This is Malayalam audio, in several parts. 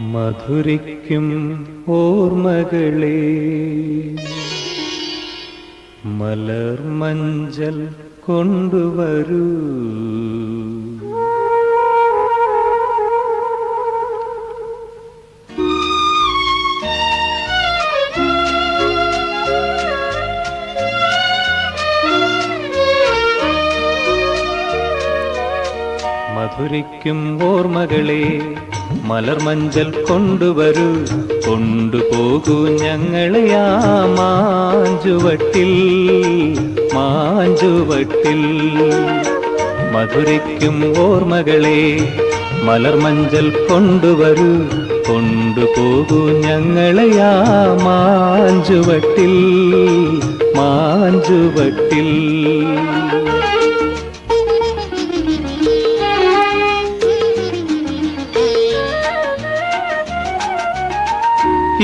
മധുരിക്കും ഓർമ്മകളെ. മലർമഞ്ചൽ കൊണ്ടുവരൂ. ഓർമ്മകളെ. മലർമഞ്ചൽ കൊണ്ടുവരൂ. കൊണ്ടുപോകൂ ഞങ്ങളെ ആ മാഞ്ചുവട്ടിൽ. മാഞ്ചുവട്ടിൽ. മധുരിക്കും ഓർമ്മകളെ മലർമഞ്ചൽ കൊണ്ടുവരൂ. കൊണ്ടുപോകൂ ഞങ്ങളെ ആ മാഞ്ചുവട്ടിൽ. മാഞ്ചുവട്ടിൽ.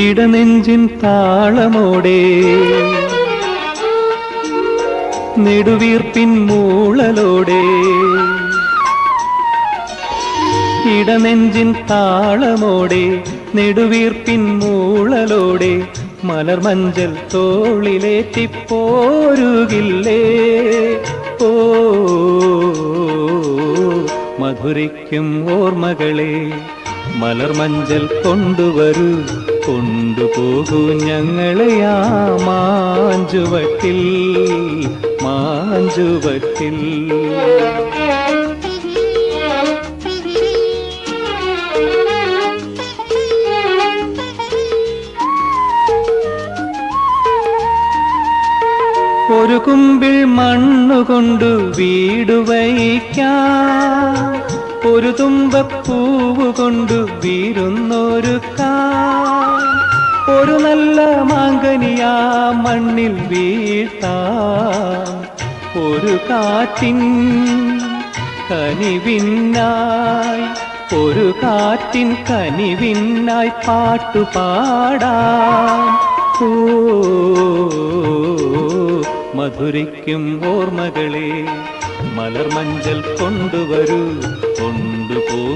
ഇടനെഞ്ചിൻ താളമോടെ. നെടുവീർപ്പിൻ മൂളലോടെ. ഇടനെഞ്ചിൻ താളമോടെ നെടുവീർപ്പിൻ മൂളലോടെ. മലർമഞ്ചൽ തോളിലേറ്റിപ്പോരുകില്ലേ? ഓ മധുരയ്ക്കും ഓർമ്മകളെ മലർമഞ്ചൽ കൊണ്ടുവരൂ. കൊണ്ടുപോകൂ ഞങ്ങളെ ആ മാഞ്ചുവട്ടിൽ മാഞ്ചുവട്ടിൽ. ഒരു കുമ്പിൾ മണ്ണുകൊണ്ടു വീട് വയ്ക്കാം. ഒരു തുമ്പപ്പൂവ് കൊണ്ടു വീരുന്നൊരു ഒരു നല്ല മാങ്കനിയാ മണ്ണിൽ വീഴ്ത്താം. ഒരു കാറ്റിൻ കനിവിന്നായി ഒരു കാറ്റിൻ കനിവിന്നായി പാട്ടുപാടാം ഓ മധുരിക്കും ഓർമ്മകളെ മലർമഞ്ചൽ കൊണ്ടുവരൂ.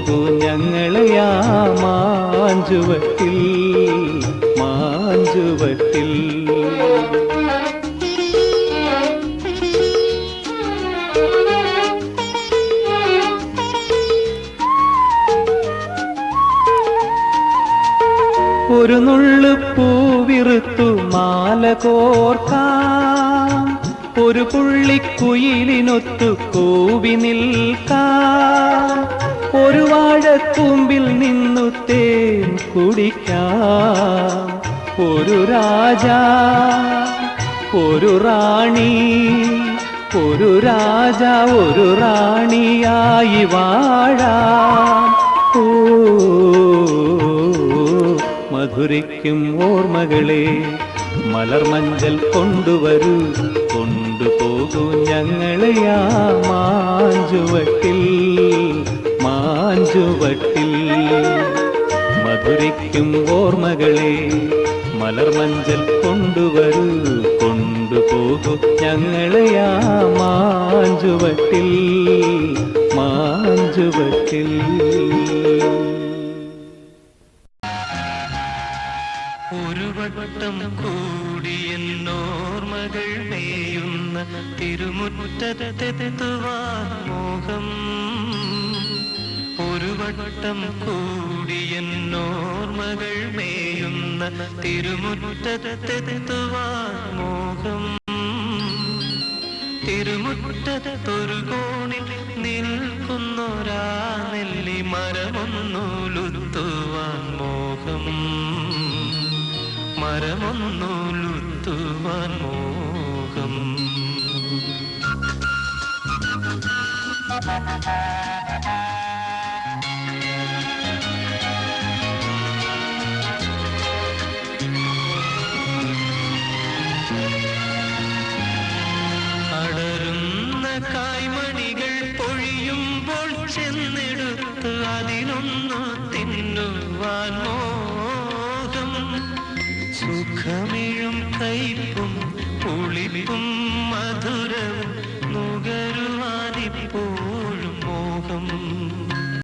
കൊണ്ടുപോകൂ ഞങ്ങളെ മാഞ്ചുവട്ടിൽ മാഞ്ചുവട്ടിൽ. ഒരു നുള്ളു പൂവിറുത്തു മാല കോർക്കാം ഒരു പുള്ളിക്കുയിലിനൊത്തു കൂവി നിൽക്കാം. ഒരു വാഴക്കൂമ്പിൽ നിന്നു തേൻ കുടിക്കാം. ഒരു രാജാ ഒരു റാണി ഒരു രാജ ഒരു റാണിയായി വാഴാം. ഓ മധുരയ്ക്കും ഓർമ്മകളെ മലർമഞ്ചൽ കൊണ്ടുവരൂ. കൊണ്ടുപോകൂ ഞങ്ങളെയാ മാഞ്ചുവട്ടിൽ. മാഞ്ചുവട്ടിൽ മധുരയ്ക്കും ഓർമ്മകളെ മലർമഞ്ചൽ കൊണ്ടുവരൂ കൊണ്ടുപോകൂ ഞങ്ങളെ ആ മാഞ്ചുവട്ടിൽ മാഞ്ചുവട്ടിൽ. ഒരു വട്ടം കൂടിയെന്നോർമകൾ മേയുന്ന തിരുമുറ്റത്തെത്തുവാൻ മോഹം ഒരു വട്ടം കൂടിയെന്നോർമകൾ മേയുന്ന തിരുമുറ്റത്തെത്തുവാൻ മോഹം. തിരുമുറ്റത്തൊരു കോണിൽ നിൽക്കുന്നൊരാ നെല്ലി മരമൊന്നുലുത്തുവാൻ മോഹം. മരമൊന്നുലുത്തുവാൻ മോഹം. തൈപ്പും പുളിപ്പും മധുരവും.